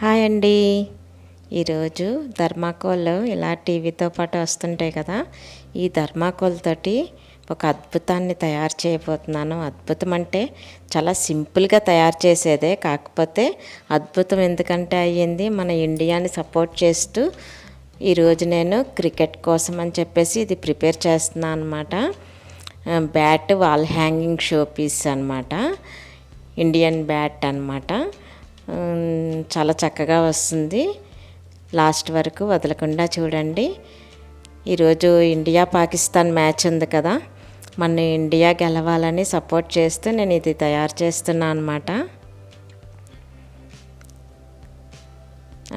Hi అండి. ఈరోజు ధర్మాకోల్ ఇలా టీవీతో పాటు వస్తుంటాయి కదా ఈ ధర్మాకోల్ తోటి ఒక అద్భుతాన్ని తయారు చేయబోతున్నాను. అద్భుతం అంటే చాలా సింపుల్గా తయారు చేసేదే కాకపోతే అద్భుతం ఎందుకంటే అయ్యింది మన ఇండియాని సపోర్ట్ చేస్తూ ఈరోజు నేను క్రికెట్ కోసం అని చెప్పేసి ఇది ప్రిపేర్ చేస్తున్నాను అనమాట bat wall hanging show piece అనమాట ఇండియన్ బ్యాట్ అనమాట చాలా చక్కగా వస్తుంది. లాస్ట్ వరకు వదలకుండా చూడండి. ఈరోజు ఇండియా పాకిస్తాన్ మ్యాచ్ ఉంది కదా. మన ఇండియా గెలవాలని సపోర్ట్ చేస్తూ నేను ఇది తయారు చేస్తున్నా అనమాట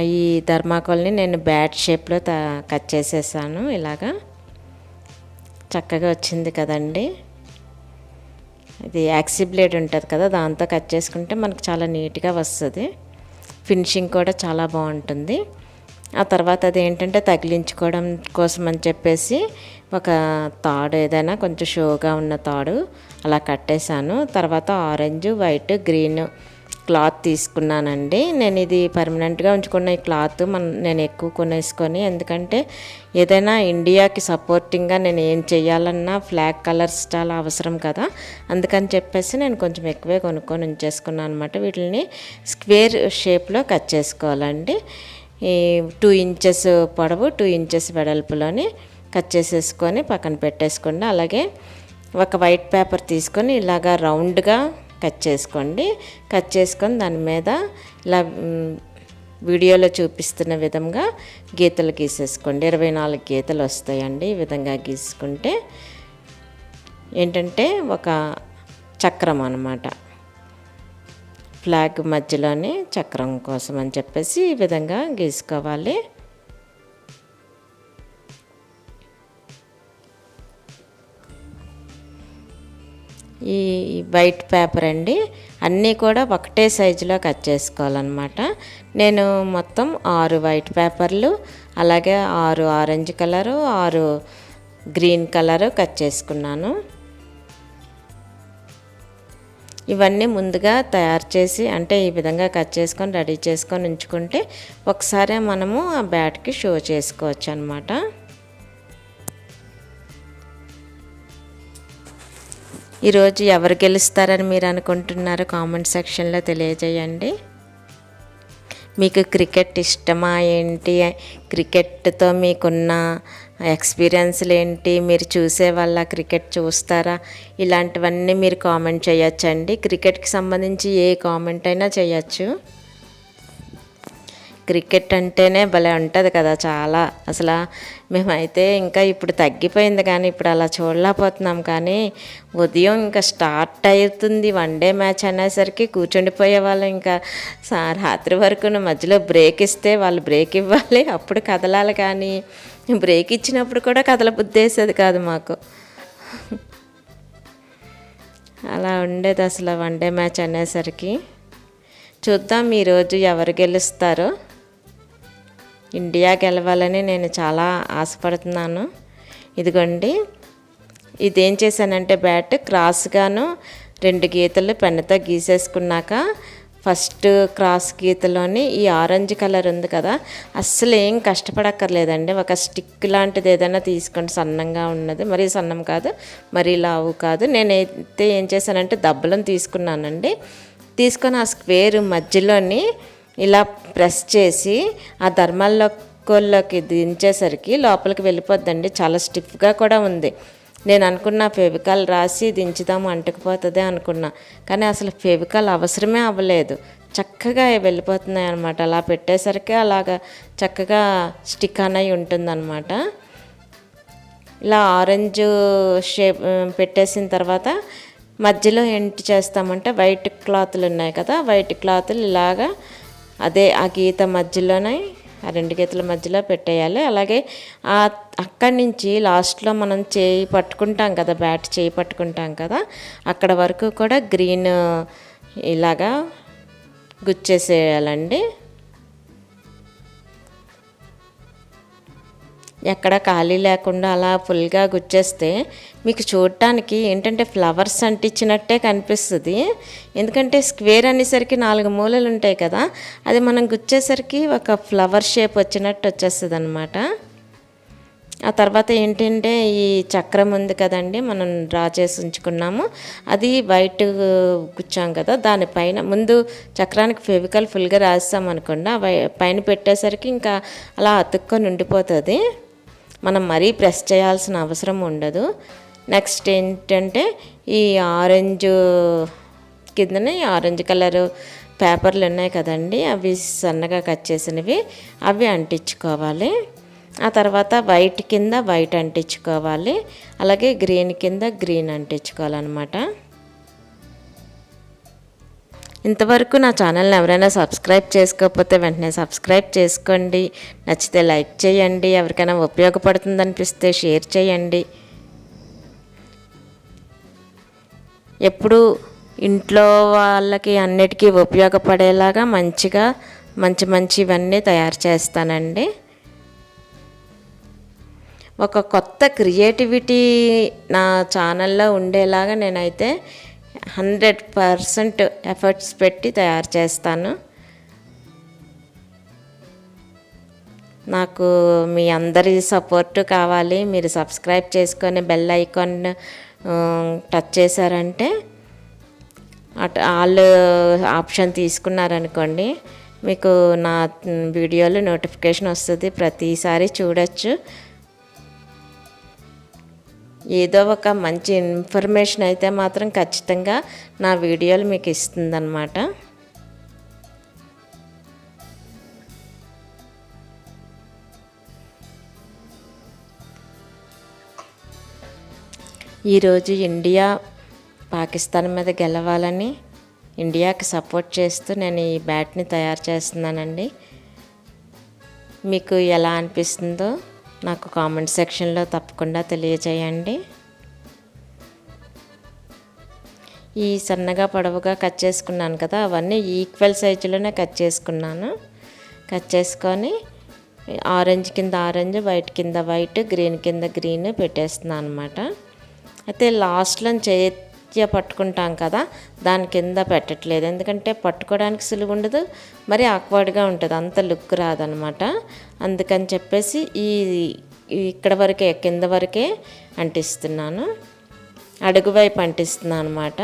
ఈ ధర్మాకోల్ని నేను బ్యాట్ షేప్లో త కట్ చేసేసాను ఇలాగా. చక్కగా వచ్చింది కదండి. ఇది యాక్సీ బ్లేడ్ ఉంటుంది కదా దాంతో కట్ చేసుకుంటే మనకు చాలా నీట్గా వస్తుంది. ఫినిషింగ్ కూడా చాలా బాగుంటుంది. ఆ తర్వాత అది ఏంటంటే తగిలించుకోవడం కోసం అని చెప్పేసి ఒక తాడు ఏదైనా కొంచెం షోగా ఉన్న తాడు అలా కట్టేశాను. తర్వాత ఆరెంజ్ వైట్ గ్రీన్ క్లాత్ తీసుకున్నానండి. నేను ఇది పర్మనెంట్గా ఉంచుకున్న ఈ క్లాత్ మన నేను ఎక్కువ కొనేసుకొని ఎందుకంటే ఏదైనా ఇండియాకి సపోర్టింగ్గా నేను ఏం చేయాలన్నా ఫ్లాగ్ కలర్స్ చాలా అవసరం కదా. అందుకని చెప్పేసి నేను కొంచెం ఎక్కువే కొనుక్కొని ఉంచేసుకున్నాను అనమాట వీటిని స్క్వేర్ షేప్లో కట్ చేసుకోవాలండి. ఈ టూ ఇంచెస్ పొడవు టూ ఇంచెస్ వెడల్పులోని కట్ చేసేసుకొని పక్కన పెట్టేసుకోండి. అలాగే ఒక వైట్ పేపర్ తీసుకొని ఇలాగా రౌండ్గా కట్ చేసుకోండి. కట్ చేసుకొని దాని మీద ఇలా వీడియోలో చూపిస్తున్న విధంగా గీతలు గీసేసుకోండి. ఇరవై నాలుగు గీతలు వస్తాయండి ఈ విధంగా గీసుకుంటే. ఏంటంటే ఒక చక్రం అన్నమాట. ఫ్లాగ్ మధ్యలోనే చక్రం కోసం అని చెప్పేసి ఈ విధంగా గీసుకోవాలి. ఈ వైట్ పేపర్ అండి. అన్నీ కూడా ఒకటే సైజులో కట్ చేసుకోవాలన్నమాట. నేను మొత్తం ఆరు వైట్ పేపర్లు అలాగే ఆరు ఆరెంజ్ కలరు ఆరు గ్రీన్ కలరు కట్ చేసుకున్నాను. ఇవన్నీ ముందుగా తయారు చేసి అంటే ఈ విధంగా కట్ చేసుకొని రెడీ చేసుకొని ఉంచుకుంటే ఒకసారి మనము ఆ బ్యాట్కి షో చేసుకోవచ్చు అనమాట ఈరోజు ఎవరు గెలుస్తారని మీరు అనుకుంటున్నారో కామెంట్ సెక్షన్లో తెలియజేయండి. మీకు క్రికెట్ ఇష్టమా ఏంటి? క్రికెట్తో మీకున్న ఎక్స్పీరియన్స్లు ఏంటి? మీరు చూసే వాళ్ళ క్రికెట్ చూస్తారా? ఇలాంటివన్నీ మీరు కామెంట్ చేయొచ్చండి. క్రికెట్కి సంబంధించి ఏ కామెంట్ అయినా చేయొచ్చు. క్రికెట్ అంటేనే భలే ఉంటుంది కదా చాలా. అసలు మేమైతే ఇంకా ఇప్పుడు తగ్గిపోయింది కానీ ఇప్పుడు అలా చూడలేకపోతున్నాం కానీ ఉదయం ఇంకా స్టార్ట్ అవుతుంది వన్ డే మ్యాచ్ అనేసరికి కూర్చుండిపోయే వాళ్ళు ఇంకా. రాత్రి వరకు మధ్యలో బ్రేక్ ఇస్తే వాళ్ళు బ్రేక్ ఇవ్వాలి అప్పుడు కదలాలి కానీ బ్రేక్ ఇచ్చినప్పుడు కూడా కదల బుద్ధేసేది కాదు మాకు. అలా ఉండేది అసలు వన్ డే మ్యాచ్ అనేసరికి. చూద్దాం ఈరోజు ఎవరు గెలుస్తారో. ఇండియా గెలవాలని నేను చాలా ఆశపడుతున్నాను. ఇదిగోండి ఇదేం చేశానంటే బ్యాట్ క్రాస్గాను రెండు గీతలు పెన్నుతో గీసేసుకున్నాక ఫస్ట్ క్రాస్ గీతలోని ఈ ఆరెంజ్ కలర్ ఉంది కదా అస్సలు ఏం కష్టపడక్కర్లేదండి. ఒక స్టిక్ లాంటిది ఏదైనా తీసుకోండి సన్నంగా ఉన్నది. మరీ సన్నం కాదు మరీ లావు కాదు. నేనైతే ఏం చేశానంటే దబ్బలం తీసుకున్నానండి. తీసుకొని ఆ స్క్వేర్ మధ్యలోని ఇలా ప్రెస్ చేసి ఆ ధర్మాల్లో కోల్లోకి దించేసరికి లోపలికి వెళ్ళిపోద్దండి. చాలా స్టిఫ్గా కూడా ఉంది. నేను అనుకున్న ఫెవికాల్ రాసి దించుదాము అంటుకుపోతుంది అనుకున్నా. కానీ అసలు ఫెవికాల్ అవసరమే అవ్వలేదు. చక్కగా వెళ్ళిపోతున్నాయి అనమాట అలా పెట్టేసరికి అలాగా చక్కగా స్టిక్ అనేవి ఉంటుందన్నమాట. ఇలా ఆరెంజ్ షేప్ పెట్టేసిన తర్వాత మధ్యలో ఏంటి చేస్తామంటే వైట్ క్లాత్లు ఉన్నాయి కదా వైట్ క్లాత్లు ఇలాగా అదే ఆ గీత మధ్యలోనే ఆ రెండు గీతల మధ్యలో పెట్టేయాలి. అలాగే ఆ అక్కడి నుంచి లాస్ట్లో మనం చేయి పట్టుకుంటాం కదా బ్యాట్ చేయి పట్టుకుంటాం కదా అక్కడ వరకు కూడా గ్రీన్ ఇలాగా గుచ్చేసేయాలండి. ఎక్కడ ఖాళీ లేకుండా అలా ఫుల్గా గుచ్చేస్తే మీకు చూడటానికి ఏంటంటే ఫ్లవర్స్ అంటించినట్టే కనిపిస్తుంది. ఎందుకంటే స్క్వేర్ అనేసరికి నాలుగు మూలలు ఉంటాయి కదా అది మనం గుచ్చేసరికి ఒక ఫ్లవర్ షేప్ వచ్చినట్టు వచ్చేస్తుంది అనమాట ఆ తర్వాత ఏంటంటే ఈ చక్రం ఉంది కదండి మనం డ్రా చేసి ఉంచుకున్నాము. అది వైట్ గుచ్చాం కదా దానిపైన ముందు చక్రానికి ఫెవికల్ ఫుల్గా రాస్తాం అనుకోండి ఆ వై- పైన పెట్టేసరికి ఇంకా అలా అతుక్కొని ఉండిపోతుంది. మనం మరీ ప్రెస్ చేయాల్సిన అవసరం ఉండదు. నెక్స్ట్ ఏంటంటే ఈ ఆరెంజ్ కిందనే ఆరెంజ్ కలర్ పేపర్లు ఉన్నాయి కదండి అవి సన్నగా కట్ చేసినవి అవి అంటించుకోవాలి. ఆ తర్వాత వైట్ కింద వైట్ అంటించుకోవాలి అలాగే గ్రీన్ కింద గ్రీన్ అంటించుకోవాలన్నమాట. ఇంతవరకు నా ఛానల్ని ఎవరైనా సబ్స్క్రైబ్ చేసుకోకపోతే వెంటనే సబ్స్క్రైబ్ చేసుకోండి. నచ్చితే లైక్ చేయండి. ఎవరికైనా ఉపయోగపడుతుంది అనిపిస్తే షేర్ చేయండి. ఎప్పుడు ఇంట్లో వాళ్ళకి అన్నిటికీ ఉపయోగపడేలాగా మంచిగా మంచి మంచివన్నీ తయారు చేస్తానండి. ఒక కొత్త క్రియేటివిటీ నా ఛానల్లో ఉండేలాగా నేనైతే హండ్రెడ్ పర్సెంట్ ఎఫర్ట్స్ పెట్టి తయారు చేస్తాను. నాకు మీ అందరి సపోర్ట్ కావాలి. మీరు సబ్స్క్రైబ్ చేసుకొని బెల్ ఐకాన్ టచ్ చేశారంటే అట్ ఆల్ ఆప్షన్ తీసుకున్నారనుకోండి మీకు నా వీడియోలో నోటిఫికేషన్ వస్తుంది. ప్రతిసారి చూడొచ్చు. ఏదో ఒక మంచి ఇన్ఫర్మేషన్ అయితే మాత్రం ఖచ్చితంగా నా వీడియోలు మీకు ఇస్తుందన్నమాట. ఈరోజు ఇండియా పాకిస్తాన్ మీద గెలవాలని ఇండియాకి సపోర్ట్ చేస్తూ నేను ఈ బ్యాట్ని తయారు చేస్తున్నానండి. మీకు ఎలా అనిపిస్తుందో నాకు కామెంట్ సెక్షన్లో తప్పకుండా తెలియజేయండి. ఈ సన్నగా పొడవుగా కట్ చేసుకున్నాను కదా అవన్నీ ఈక్వల్ సైజులోనే కట్ చేసుకున్నాను. కట్ చేసుకొని ఆరెంజ్ కింద ఆరెంజ్ వైట్ కింద వైట్ గ్రీన్ కింద గ్రీన్ పెట్టేస్తున్నాను అనమాట అయితే లాస్ట్లో చేత్య పట్టుకుంటాం కదా దాని కింద పెట్టట్లేదు. ఎందుకంటే పట్టుకోవడానికి సులువు ఉండదు మరి ఆక్వర్డ్గా ఉంటుంది. అంత లుక్ రాదనమాట. అందుకని చెప్పేసి ఈ ఈ ఇక్కడ వరకే కింద వరకే అంటిస్తున్నాను. అడుగు వైపు అంటిస్తున్నాను అనమాట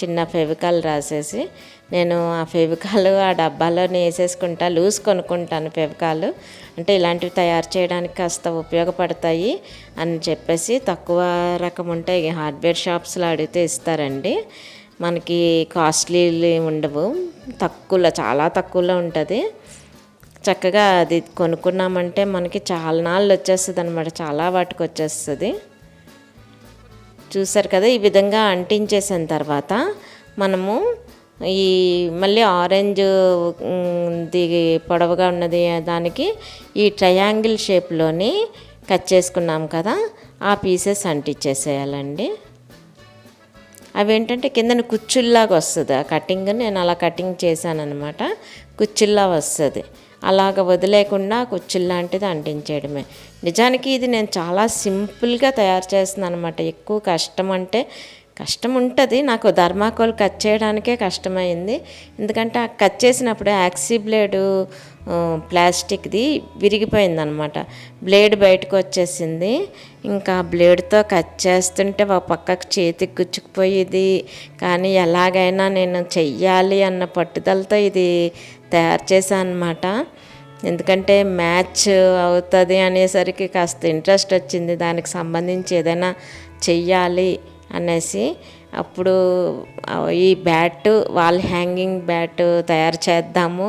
చిన్న ఫెవికాల్ రాసేసి. నేను ఆ ఫెవికాల్ ఆ డబ్బాలోనే వేసేసుకుంటా లూజ్ కొనుక్కుంటాను ఫెవికాల్. అంటే ఇలాంటివి తయారు చేయడానికి కాస్త ఉపయోగపడతాయి అని చెప్పేసి తక్కువ రకం ఉంటాయి హార్డ్వేర్ షాప్స్లో అడిగితే ఇస్తారండి. మనకి కాస్ట్లీ ఉండవు తక్కువలో చాలా తక్కువలో ఉంటుంది. చక్కగా అది కొనుక్కున్నామంటే మనకి చాలా నాళ్ళు వచ్చేస్తుంది అనమాట చాలా వాటికి వచ్చేస్తుంది. చూసారు కదా ఈ విధంగా అంటించేసిన తర్వాత మనము ఈ మళ్ళీ ఆరెంజ్ ది పొడవుగా ఉన్నది దానికి ఈ ట్రయాంగిల్ షేప్లోని కట్ చేసుకున్నాం కదా ఆ పీసెస్ అంటించేసేయాలండి అవి ఏంటంటే కిందన కుచ్చుల్లాగా వస్తుంది. ఆ కటింగ్ నేను అలా కటింగ్ చేశాను అనమాట కుచ్చుల్లా వస్తుంది. అలాగ వదిలేకుండా కుచ్చుల్లాంటిది అంటించేయడమే. నిజానికి ఇది నేను చాలా సింపుల్గా తయారు చేస్తున్నాను అనమాట ఎక్కువ కష్టం అంటే కష్టం ఉంటుంది నాకు ధర్మాకోల్ కట్ చేయడానికే కష్టమైంది. ఎందుకంటే ఆ కట్ చేసినప్పుడు యాక్సీ బ్లేడు ప్లాస్టిక్ది విరిగిపోయింది అనమాట బ్లేడ్ బయటకు వచ్చేసింది ఇంకా బ్లేడ్తో కట్ చేస్తుంటే ఒక పక్కకు చేతికి గుచ్చుకుపోయేది. కానీ ఎలాగైనా నేను చెయ్యాలి అన్న పట్టుదలతో ఇది తయారు చేశాను అనమాట ఎందుకంటే మ్యాచ్ అవుతుంది అనేసరికి కాస్త ఇంట్రెస్ట్ వచ్చింది. దానికి సంబంధించి ఏదైనా చెయ్యాలి అనేసి అప్పుడు ఈ బ్యాట్ వాల్ హ్యాంగింగ్ బ్యాట్ తయారు చేద్దాము.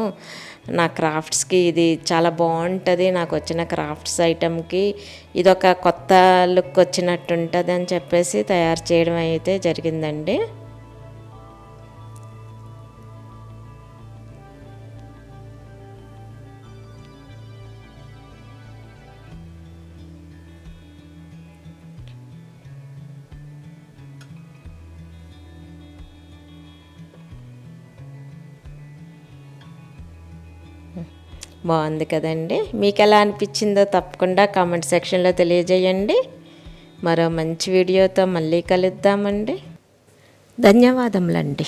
నా క్రాఫ్ట్స్కి ఇది చాలా బాగుంటుంది నాకు వచ్చిన క్రాఫ్ట్స్ ఐటమ్కి ఇది ఒక కొత్త లుక్ వచ్చినట్టు ఉంటుంది అని చెప్పేసి తయారు చేయడం అయితే జరిగిందండి. బాగుంది కదండి. మీకు ఎలా అనిపించిందో తప్పకుండా కామెంట్ సెక్షన్లో తెలియజేయండి. మరో మంచి వీడియోతో మళ్ళీ కలుద్దామండి. ధన్యవాదములండి.